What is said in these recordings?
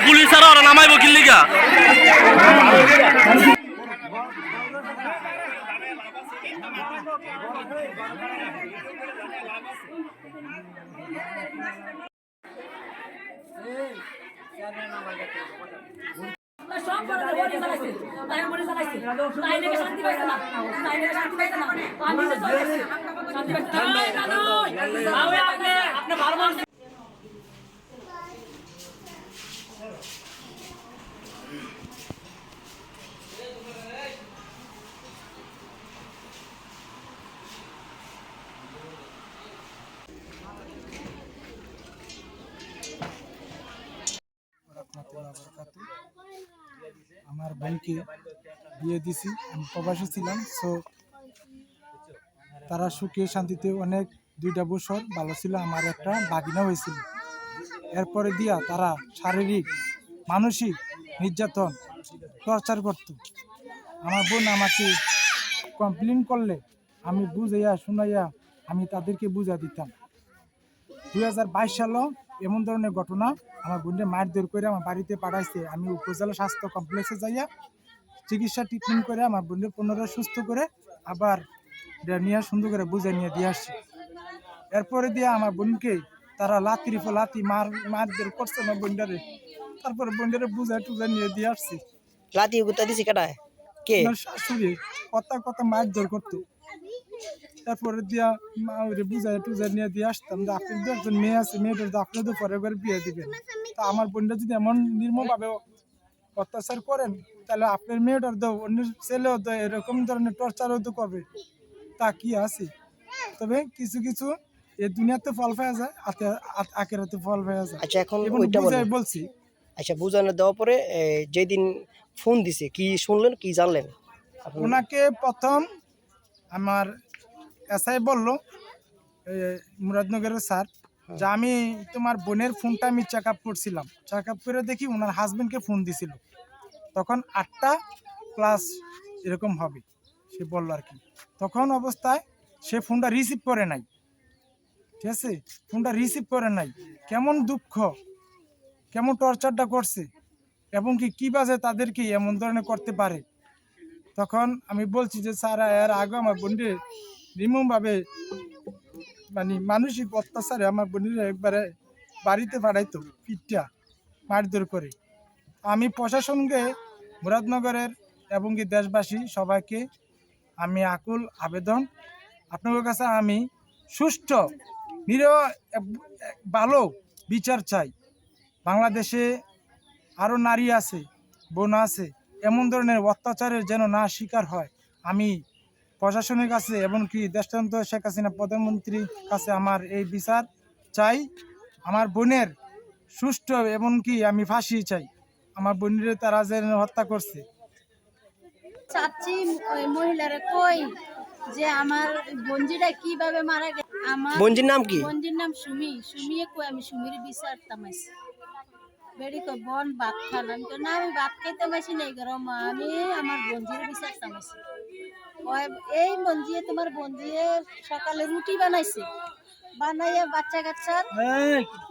Police আর ওরা নামাইবো কিল্লিগা শান্তি পাইছে না তাই নাকি শান্তি পাইছে না আমি তো চলেছি শান্তি পাইছে না এই দাদু আরে আপনি আপনি ভালো মানুষ রহমতুল্লাহ বরকাতু। আমার বোনকে বিয়ে দিছি, আমি প্রবাসী ছিলাম সো তারা সুখে শান্তিতে অনেক, দুইটা বছর ভালো ছিল, আমার একটা বাগিনা হয়েছিল। এরপরে দিয়া তারা শারীরিক, মানসিক নির্যাতন টর্চার করত। আমার বোন আমাকে কমপ্লেন করলে, আমি বুঝাইয়া, শুনাইয়া, আমি তাদেরকে বুঝা দিতাম। দুই হাজার বাইশ সালও এমন ধরনের ঘটনা আমার বোনকে মারধর করে আমার বাড়িতে পাঠাইছে। আমি উপজেলা স্বাস্থ্য কমপ্লেক্সে যাইয়া চিকিৎসা ট্রিটমেন্ট করে আমার বোনকে পুনরায় সুস্থ করে আবার নিয়ে সুন্দর করে বুঝে নিয়ে দিয়ে আসছি। এরপরে দিয়ে আমার বোনকে তারা লাতির উপর লাতি মার মারধর করছে আমার বোনটারে। তারপরে বোনটারে বুঝায় টুজায় নিয়ে দিয়ে আসছি। লাতি গুতা দিছি কাটায় কে? শাশুড়ি কথা কথা মারধর করতো। তারপরে দিয়া ওরে বুঝায় নিয়ে দিয়ে আসতাম। যে আপনি তো একজন মেয়ে আছে মেয়েটার তো আপনি তো পরে করে বিয়ে দিবেন। তা আমার বোনটা যদি এমন নির্মমভাবে অত্যাচার করেন তাহলে আপনার মেয়েটার তো অন্য ছেলেও তো এরকম ধরনের টর্চারও তো করবে। তা কি আছে? তবে কিছু কিছু এ দুনিয়াতে ফল পাওয়া যায় আখেরাতে ফল পাওয়া যায়। আচ্ছা এখন ওইটা বুঝাই বলছি। আচ্ছা বুঝানো দেওয়ার পরে যেদিন ফোন দিছে কি শুনলেন কি জানলেন? ওনাকে প্রথম আমার এসআই বলল মুরাদনগরের স্যার যে আমি তোমার বোনের ফোনটা আমি চেক আপ করছিলাম। চেক আপ করে দেখি ওনার হাজবেন্ডকে ফোন দিছিল। তখন আটটা প্লাস এরকম হবে সে বলল আর কি। তখন অবস্থায় সে ফোনটা রিসিভ করে নাই। ঠিক আছে? ফোনটা রিসিভ করে নাই। কেমন দুঃখ কেমন টর্চারটা করছে এবং কি কী বাজে তাদেরকে এমন ধরনের করতে পারে? তখন আমি বলছি যে স্যার এর আগে আমার বোনকে নির্মমভাবে মানে মানসিক অত্যাচারে আমার বোনের একবারে বাড়িতে পাঠাইতো পিঠটা মারধর করে। আমি প্রশাসনকে, মুরাদনগরের এবং কি দেশবাসী সবাইকে আমি আকুল আবেদন। আপনাদের কাছে আমি সুষ্ঠু, নিরহ ভালো বিচার চাই। বাংলাদেশে আরও নারী আছে, বোন আছে, এমন ধরনের অত্যাচারের যেন না শিকার হয়, আমি প্রশাসনের কাছে এমনকি দেশান্ত শেখ হাসিনা প্রধানমন্ত্রীর কাছে আমার এই বিচার চাই। আমার বোনের সুষ্ঠু এমনকি আমি ফাঁসি চাই। আমার বোনের তারা যেন হত্যা করছে। চাচ্ছি ওই মহিলারা কই যে আমার বঞ্জিটা কীভাবে মারা গেছে? আমার বঞ্জির নাম কি? বঞ্জির নাম সুমি। সুমিয়ে কই আমি সুমির বিচার তামাইছি বেড়ি কই বন ভাত খান আমি কই, না আমি ভাত খাইতে পাইছি না গরম আমি আমার বঞ্জির বিচার তামাইছি এই বঞ্জিয়ে তোমার বঞ্জিয়ে সকালে রুটি বানাইছে। বানাইয়া বাচ্চা কাচ্চার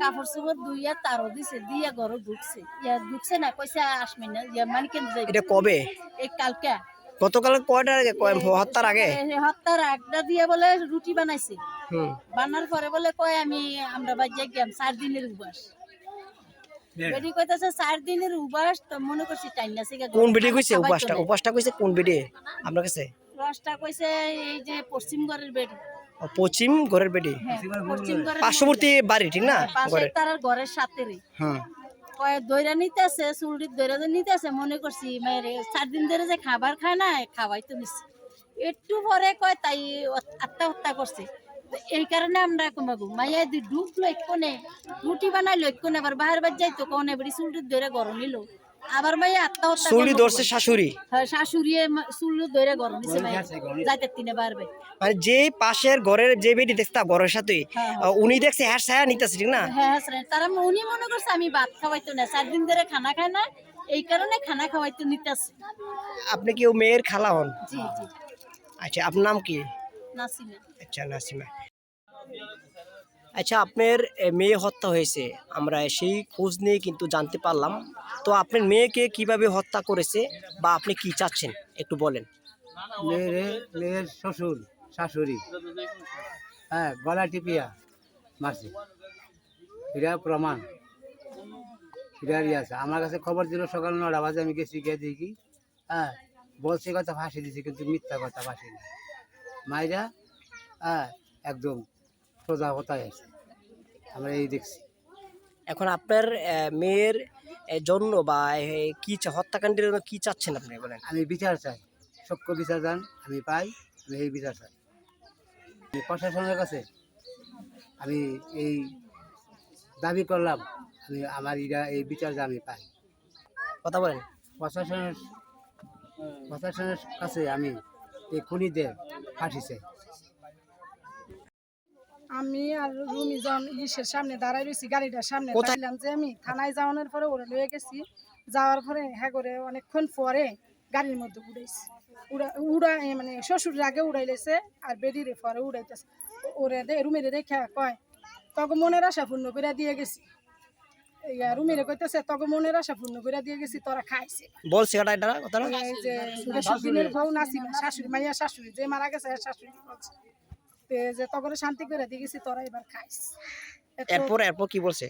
কাপড় চোপড় দুইয়া তারও দিছে দিয়া ঘর ঢুকছে। ইয়া ঢুকছে না কইছে আসবে না ইয়া মানে কেন এটা কবে? এই কালকা। গতকাল কয়টার আগে? হত্যার আগে? হত্যার আগটা দিয়ে বলে রুটি বানাইছে। হুম। বানার পরে বলে কয় আমি আমরা গেম চার দিনের উবাস বেটি কইতাছে চার দিনের উবাস তো মনে করছি টাইনা সিগা কোন বেডে কইছে উপাসটা উপাসটা কইছে কোন বেডে আপনার কাছে? রসটা কইছে এই যে পশ্চিম ঘরের পশ্চিম ঘরের বেডে? হ্যাঁ পার্শ্ববর্তী বাড়ি। ঠিক না? ঘরের তার ঘরের হ্যাঁ। কয় দইরা নিতেছে চুলটি দইরা যে নিতেছে মনে করছি মেরে চার দিন ধরে যে খাবার খায় না খাওয়াই তো নিচ্ছে একটু পরে কয় তাই আত্মহত্যা করছে। এই কারণে আমরা কমাবো মাইয়া দুই ডুব লক্ষণে রুটি বানাই লক্ষণে আবার বাহির বাদ যাইতো কোনে বাড়ি চুলটি ধরে গরম নিল আবার মাইয়া আত্মহত্যা চুলি ধরছে শাশুড়ি? হ্যাঁ, শাশুড়িয়ে মা- চুল ধরে গরম নিছে মাইয়া। যাইতে তিনে বাড়বে মানে যে পাশের ঘরের যে বেডি দেখতা ঘরের সাথে হ্যাঁ, উনি দেখছে হ্যাঁ ছায়া নিতেছে ঠিক না? হ্যাঁ হ্যাঁ স্যার। তারা উনি মনে করছে আমি ভাত খাওয়াইতো না চার দিন ধরে খানা খায় না এই কারণে খানা খাওয়াইতো নিতেছে। আপনি কি ও মেয়ের খালা হন? জি জি। আচ্ছা আপনার নাম কি? নাসিমা। আচ্ছা নাসিমা। আচ্ছা আপনার মেয়ে হত্যা হয়েছে। আমরা সেই খোঁজ নিয়ে কিন্তু জানতে পারলাম। তো আপনার মেয়েকে কীভাবে হত্যা করেছে বা আপনি কি চাচ্ছেন? একটু বলেন। মেয়ের শ্বশুর, শাশুড়ি। হ্যাঁ গলা টিপিয়া মারছে এটা প্রমাণ। এটারই আছে। আমার কাছে খবর দিল, সকাল নটা বাজে আমি গেছি গিয়ে দেখি। হ্যাঁ বলছে কথা, ফাঁসি দিছি, কিন্তু মিথ্যা কথা, ফাঁসি মাইরা হ্যাঁ একদম সোজা হতায় আছে। আমরা এই দেখছি। এখন আপনার মেয়ের জন্য বা কি হত্যাকাণ্ডের জন্য কি চাচ্ছেন আপনি বলেন? আমি বিচার চাই। সক্য বিচার দান আমি পাই আমি এই বিচার চাই। প্রশাসনের কাছে আমি এই দাবি করলাম আমি আমার ইরা এই বিচার যে আমি পাই। কথা বলেন। প্রশাসনের প্রশাসনের কাছে আমি এই খুনিদের ফাঁসি চাই। আমি আর রুমি যখন ইসের সামনে দাঁড়াই রয়েছি গাড়িটার সামনে? দেখলাম যে আমি থানায় যাওয়ানোর পরে ওরা লয়ে গেছি। যাওয়ার পরে হ্যাঁ করে অনেকক্ষণ পরে গাড়ির মধ্যে উড়াইছি। উড়া উড়া মানে শ্বশুরের আগে উড়াইলেছে আর বেডিরে পরে উড়াইতেছে। ওরে দে রুমের দেখে কয় তখন মনের আশা পূর্ণ করে দিয়ে গেছি। ইয়া রুমিরে কইতেছে তখন মনের আশা পূর্ণ করে দিয়ে গেছি তোরা খাইছে। বলছে এটা এটা কথাটা? এই যে বেশিদিনের বউ নাসিমা শাশুড়ি মাইয়া শাশুড়ি যে মারা গেছে শাশুড়ি বলছে। যে তখন শান্তি করে দিয়ে গেছি তোরা এবার খাইস। এরপর এরপর কি বলছে?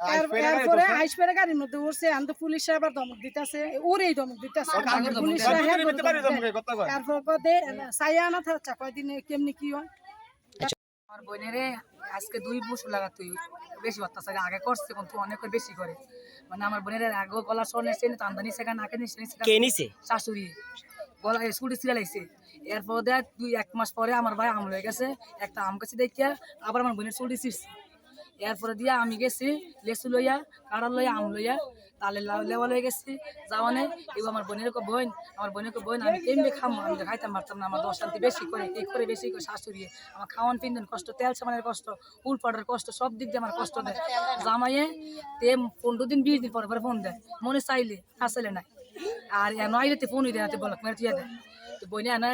এরপরে আইসপেরে গাড়ির মধ্যে উঠছে আমি তো পুলিশরা আবার ধমক দিতেছে। ওরেই ধমক দিতেছে। পুলিশরা হ্যাঁ করে ধমক দেয়। তারপর সাইয়া না থাকছে কয়দিনে কেমনি কি হয়। আমার বোনেরে আজকে দুই বছর লাগাতে বেশি অত্যাচার আগে করছে কিন্তু অনেক বেশি করে। মানে আমার বোনের আগে গলা নিচে নিছে? শাশুড়ি। গলা স্কুটি সিলাইছে এরপর দেখ দুই এক মাস পরে আমার ভাই আম হয়ে গেছে, একটা আম কাছে দেখিয়া আবার আমার বোনের চুলটি ছিঁড়ছে। এরপরে দিয়া আমি গেছি লেসু লইয়া, কাড়া লইয়া, আম লইয়া, তালে লেওয়া লয়ে গেছি। যাওয়ানে এবার আমার বোনের কো বোন আমার বোনের কো বোন, আমি কেমনি খামো, আমি তো খাইতাম পারতাম না, আমার দশ শান্তি বেশি করে, এই করে বেশি করে শাশুড়ি আমার খাওয়ান পিন্দন কষ্ট, তেল সামানের কষ্ট, উল পাড়ার কষ্ট, সব দিক দিয়ে আমার কষ্ট দেয়। জামাইয়ে তে পনেরো দিন, বিশ দিন পরে পরে ফোন দেয়। মনে চাইলে আসলে নাই। আর নইলে তে ফোনই দেয় বল মেরে তুই দেয় বইনে আনা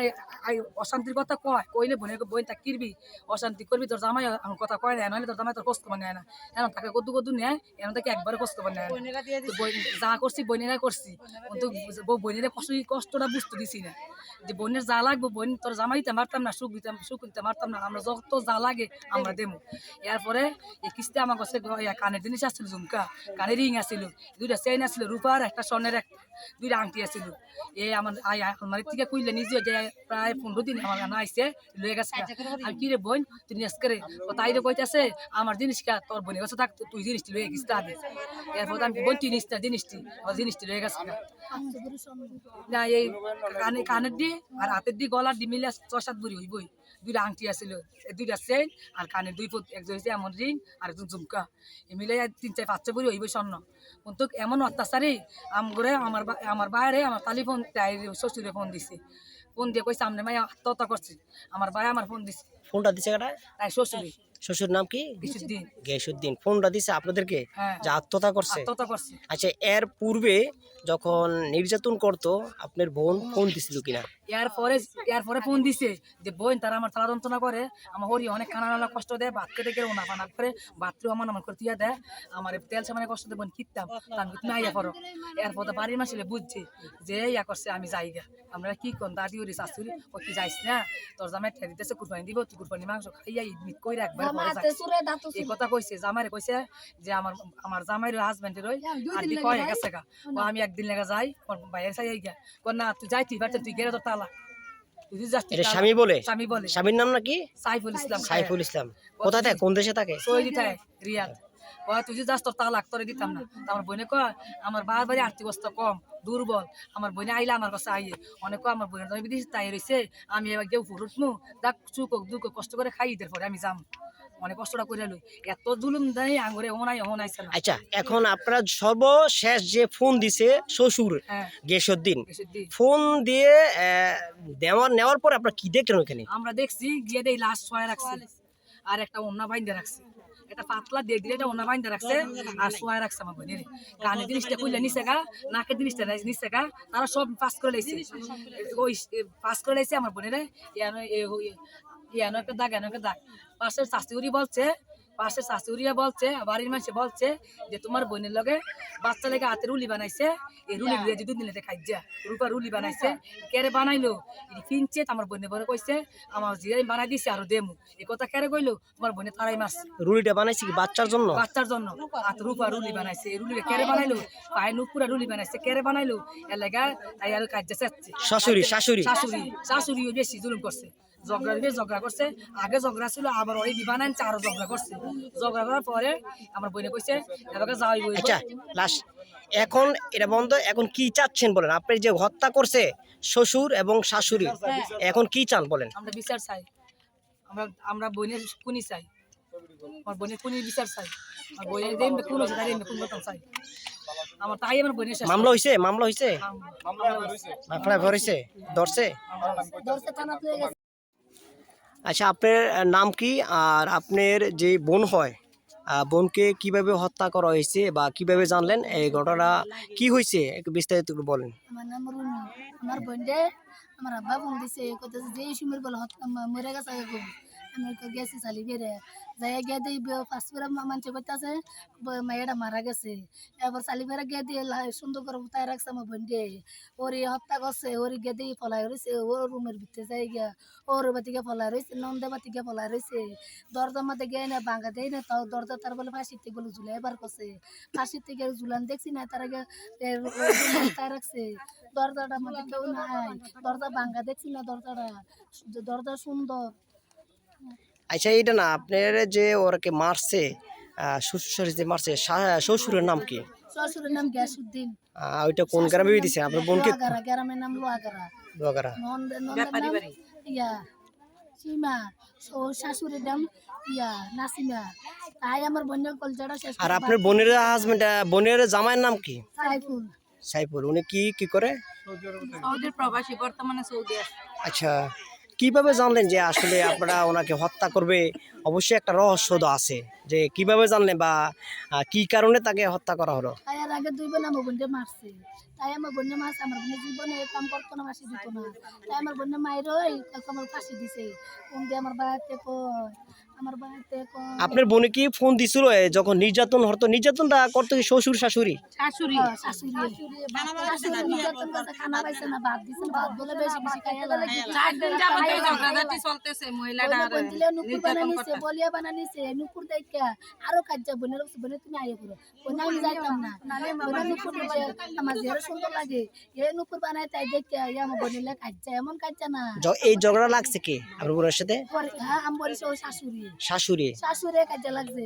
অশান্তির কথা কয় কইলে বোনের বই তা কিরবি অশান্তি করবি তোর জামাই আমার কথা কয় না নইলে তোর জামাই তোর কষ্ট মানে না। এখন তাকে কদু কদু নেয় এখন তাকে একবার কষ্ট মানে না। যা করছি বইনেরা করছি। কিন্তু বইনেরা কষ্ট কষ্টটা বুঝতে দিছি না। যে বোনের যা লাগবে বোন তোর জামাই দিতে পারতাম না সুখ দিতাম সুখ দিতে মারতাম না আমরা যত যা লাগে আমরা দেবো। এরপরে এই কিস্তি আমার কাছে কানের জিনিস আসছিল ঝুমকা কানের রিং আসছিল দুইটা চেইন আসছিল রূপার একটা স্বর্ণের একটা দুইটা আংটি আসছিল। এই আমার আই আলমারির থেকে কইলে নিজে যে প্রায় পনেরো দিন আমার গানা আইসে লয়ে গেছে আর কি রে বোন তুই করে ও তাই রে কইতাছে আমার জিনিস কা তোর বোনের কাছে থাক তুই জিনিসটি লয়ে গেছিস আগে। এরপর আমি বোন তুই নিস না জিনিসটি আমার জিনিসটি লয়ে গেছে না এই কানে কানের দি আর হাতের দি গলার দি মিলে ছ সাত বুড়ি হইবই। দুইটা আংটি আছিল দুইটা চেন আর কানের দুই ফুট একজন হচ্ছে এমন রিং আর একজন ঝুমকা মিলে তিন চার পাঁচটা বুড়ি হইবই স্বর্ণ। কিন্তু এমন অত্যাচারী আমগরে আমার আমার বাইরে আমার তালি ফোন শ্বশুরে ফোন দিছে। ফোন দিয়ে কইছে আমনে মাই আত্মহত্যা করছে। আমার ভাই আমার ফোন দিছে। ফোনটা দিছে কাটা তাই শ্বশুরে শ্বশুর নাম কি? কিছুদিন গেসুদ্দিন ফোনটা দিছে আপনাদেরকে? হ্যাঁ। যে আত্মহত্যা করছে? আত্মহত্যা করছে। আচ্ছা এর পূর্বে যখন নির্যাতন করতো আপনার বোন ফোন দিছিল কিনা? এর পরে এর পরে ফোন দিছে যে বোন তারা আমার তারা যন্ত্রণা করে। আমার হরি অনেক নানা কষ্ট দেয় ভাত খেতে গেলে ওনা পানা করে ভাতও আমার আমার করে দিয়া দেয়। আমার তেল সামানে কষ্ট দেয় বোন কিনতাম তার তুমি আইয়া করো এরপর তো বাড়ির মাসিলে বুঝছে যে ইয়া করছে আমি যাই গা আমরা কি কোন দাদি ওরি শাশুড়ি ও কি যাইস না? তোর জামাই ঠেলে দিতেছে কুরবানি দিব তুই কুরবানি মাংস খাইয়া ঈদ কই যাইস এই কথা কইছে জামাইরে কইছে যে আমার আমার জামাইর হাজবেন্ডের ওই আর দি কয় গেছে গা। ও আমি একদিন লেগে যাই ওর বাইরে চাই গা কই না তুই যাই তুই বাড়তে তুই গেলে তোর তালা। তুই যদি যাস তুই এটা তালা- স্বামী বলে? স্বামী বলে। স্বামীর নাম নাকি? সাইফুল ইসলাম সাইফুল ইসলাম। কোথায় থাকে? কোন দেশে থাকে? সৌদি থাকে রিয়াদ। কয় তুই যদি যাস তোর তালাক তোরে দিতাম না। আমার বোনে কয় আমার বারবারই আর্থিক অবস্থা কম দুর্বল। আমার বোনে আইলে আমার কাছে আইয়ে। অনেক আমার বোনের দিয়েছি তাই রয়েছে আমি এবার কেউ ফুরুটমু দেখ চুক হোক দুঃখ কষ্ট করে খাই ঈদের পরে আমি যাম। অনেক কষ্টটা করে লই। এত জুলুম দেয় আঙুরে ওনাই আচ্ছা এখন আপনারা সর্বশেষ যে ফোন দিছে শ্বশুর হ্যাঁ। গেসুদ্দিন দিন ফোন দিয়ে আহ, দেওয়ার নেওয়ার পর আপনারা কি দেখলেন ওখানে আমরা দেখছি গিয়ে দেই লাস্ট ছয় রাখছে। আর একটা অন্য বাইন্দে রাখছে। এটা পাতলা দিয়ে দিলে এটা অন্য বাইন্দে রাখছে আর সোয়া রাখছে আমার বোনের। কানে জিনিসটা কইলে নিচে গা নাকের জিনিসটা নিচে গা, তারা সব পাস করে লাইছে। ওই পাস করে লাইছে আমার বোনের। ইয়ানো ইয়ানো একটা দাগ, ইয়ানো একটা দাগ। পাশের শাস্তিগুড়ি বলছে পাশে শাশুড়িয়া বলছে বাড়ির মানুষে বলছে যে তোমার বোনের লগে বাচ্চা লেগে হাতে রুলি বানাইছে। এই রুলি দিয়ে যদি দিলে খাই যা রূপা রুলি বানাইছে। কেরে বানাইলো? এটি কিনছে আমার বোনে বলে কইছে আমার জিরাই বানাই দিছে আরও দেমু। এই কথা কেরে কইলো? তোমার বোনে তারাই মারছে। রুলিটা বানাইছে কি বাচ্চার জন্য? বাচ্চার জন্য। হাত রূপা রুলি বানাইছে। এই রুলি কেরে বানাইলো? পায়ে নুপুরা রুলি বানাইছে। কেরে বানাইলো? এলাকা তাই আর কাজ যাচ্ছে শাশুড়ি শাশুড়ি। শাশুড়ি শাশুড়িও বেশি জুলুম করছে। ঝগড়া দিয়ে ঝগড়া করছে। আগে ঝগড়া ছিল আবার ওই দিবা নাইছে আরও ঝগড়া করছে। ঝগড়া করার পরে আমার বইনে কইছে এবার যাওয়াই বই আচ্ছা লাস্ট এখন এটা বন্ধ এখন কি চাচ্ছেন বলেন? আপনি যে হত্যা করছে শ্বশুর এবং শাশুড়ি এখন কি চান বলেন? আমরা বিচার চাই। আমরা আমরা বোনের কুনি চাই। আমার বোনের কুনি বিচার চাই। আমার বোনের দেন কোন আছে তাই কোন কথা চাই। আমার তাই আমার বোনের মামলা হয়েছে মামলা হয়েছে মামলা হয়েছে। মামলা হয়েছে ধরছে? দশটা থানা তুলে গেছে। আচ্ছা আপনার নাম কি? আর আপনার যে বোন হয় বোনকে কীভাবে হত্যা করা হয়েছে বা কীভাবে জানলেন? এই ঘটনা কি হয়েছে? একটু বিস্তারিত বলেন। আমার রুমি আমার আব্বা দিছে মরে গেছে। আমি গেছি চালি বেড়ে যাই গিয়ে দিই ফাঁসপুরা মানুষ করতেছে মায়েরা মারা গেছে এবার চালি বেড়ে গিয়ে দিয়ে সুন্দর করে উঠাই রাখছে আমার বোনডে ওরে হত্যা করছে ওরে গিয়ে দিয়ে ফলাই রয়েছে ওর রুমের ভিতরে যাই গিয়া ওর বাতিকে ফলাই রয়েছে নন্দে বাতিকে ফলাই রয়েছে দরজা মাতে গিয়ে না বাঙ্গা দেয় না তাও দরজা তার বলে ফাঁসিতে বলে ঝুলাই বার করছে ফাঁসির থেকে ঝুলান দেখছি না তার আগে উঠাই রাখছে দরজাটা মধ্যে কেউ নাই দরজা ভাঙ্গা দেখছি না দরজাটা দরজা সুন্দর আচ্ছা এটা না আপনার যে ওরকে মারছে শ্বশুর শাশুড়ি যে মারছে শ্বশুরের নাম কি? শ্বশুরের নাম গ্যাসুদ্দিন। ওইটা কোন গ্রামে দিছে আপনার বোনকে গ্রামের নাম নন্দের নাম ইয়া সীমা। ও শাশুড়ির নাম ইয়া নাসিমা। তাই আমার বোনের কলজাটা শেষ আর আপনার বোনের হাজবেন্ড বোনের জামাইয়ের নাম কি? সাইফুল। সাইফুল। উনি কি কি করে? সৌদির প্রবাসী বর্তমানে সৌদি আচ্ছা। কীভাবে জানলেন যে আসলে আপনারা ওনাকে হত্যা করবে? অবশ্যই একটা রহস্য তো আছে যে কীভাবে জানলেন বা কি কারণে তাকে হত্যা করা হলো? আগে দুই বেলা আমার মারছে। তাই আমার বোনে মারছে আমার বোনের জীবনে কাম করতো না ফাঁসি দিত না। তাই আমার বোনের মায়ের ওই আমার ফাঁসি দিছে। কোন দিয়ে আমার বাড়িতে কয়? আমার বাড়িতে আপনার বোনে কি ফোন দিছিল যখন নির্যাতন হতো নির্যাতনটা করতো কি শ্বশুর শাশুড়ি? শাশুড়ি। হ্যাঁ, শাশুড়ি। শাশুড়ি নির্যাতন করছে, খানা পাইছে না ভাত দিছে ভাত বলে বেশি বেশি খাইয়া লাগে চার দিন যাবত ঝগড়াঝাটি চলতেছে মহিলাটা বলে বলছিলে নুপুর বলিয়া বানানিছে নুপুর দেখা আরও কাজা বোনের তুমি আইয়ে করো বোনে আমি যাইতাম না। বোনে নুপুর আমার যেরো সুন্দর লাগে। এ নুপুর বানাই তাই দেখে ইয়া আমার কাজা এমন না। এই ঝগড়া লাগছে কি? আপনার বোনের সাথে? হ্যাঁ আমি বলিস ও শাশুড়ি। শাশুড়ি? শাশুড়ে লাগছে।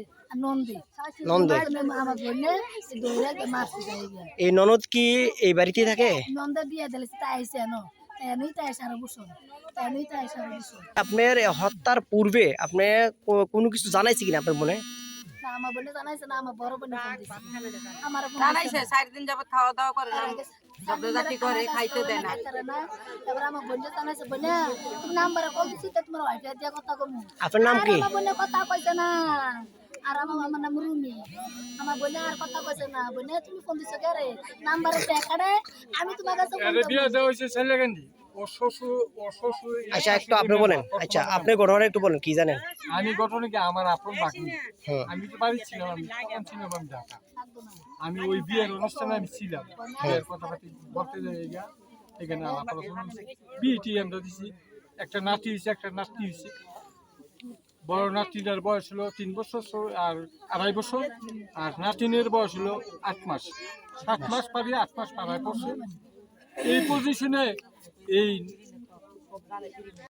এই ননদ কি এই বাড়িতে থাকে? নন্দে দিয়ে দিলে তাই ন আপনার হত্যার পূর্বে আপনি কোনো কিছু জানাইছে কিনা আপনার বোনে? না আমার বোনে জানাইছে না আমার বড় বোনে আমার জানাইছে চার দিন যাবত খাওয়া দাওয়া করে না ঝগড়াঝাটি করে খাইতে দেয় না। এবার আমার বোনে জানাইছে বোনে তুমি নাম্বার কল দিছি তো তোমার ওয়াইফে দিয়া কথা কমু। আপনার নাম কি? আমার বোনে কথা কইছে না। আর আমার আমার নাম রুমি। আমার বোনে আর কথা কইছে না। বোনে তুমি ফোন দিছো কে রে নাম্বারে দেখাড়ে আমি তোমার কাছে ফোন আচ্ছা একটু আপনি বলেন। আচ্ছা আপনি ঘটনা একটু বলেন কি জানেন? আমি ঘটনা কি আমার আপন বাকি। হ্যাঁ। আমি তো বাড়ি ছিলাম আমি তখন ছিলাম আমি ঢাকা। আমি ওই বিয়ের অনুষ্ঠানে আমি ছিলাম। বিয়ের কথাবার্তা বলতে যাই এখানে আলাপ আলোচনা বিয়েটি আমরা দিছি একটা নাতি হয়েছে একটা নাতি হয়েছে। বড় নাতিটার বয়স হলো তিন বছর আর আড়াই বছর আর নাতিনের বয়স হলো আট মাস। সাত মাস পারি আট মাস পাড়ায় পড়ছে এই পজিশনে এই